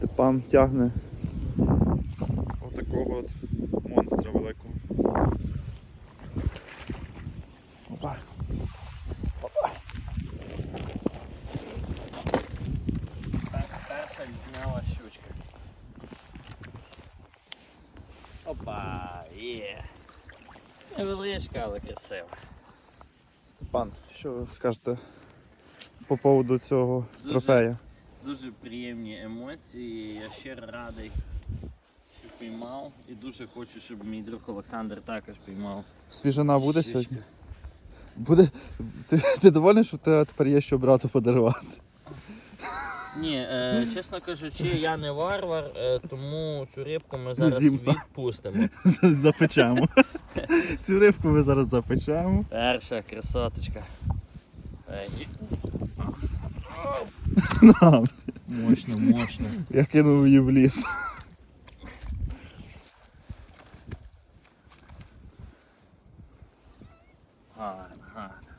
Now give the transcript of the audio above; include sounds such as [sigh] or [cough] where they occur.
Степан тягне отакого от монстра великого. Опа. Опа. Перша зняла щучка. Опа, є. Невеличка, але красива. Степан, що ви скажете по поводу цього Дуже- трофея? Дуже приємні емоції. Я щиро радий, що піймав. І дуже хочу, щоб мій друг Олександр також піймав. Свіжина буде щучку. сьогодні? Буде. Ти, ти довольний, що тебе тепер є що брату подарувати? Ні, е, чесно кажучи, я не варвар, е, тому цю рибку ми зараз З'їм сам. відпустимо. [laughs] Запечемо. [laughs] Цю рибку ми зараз запечемо. Перша красоточка. Е, і- Нам. Мощно, мощно. Я кинув її в ліс. Гарно, гарно.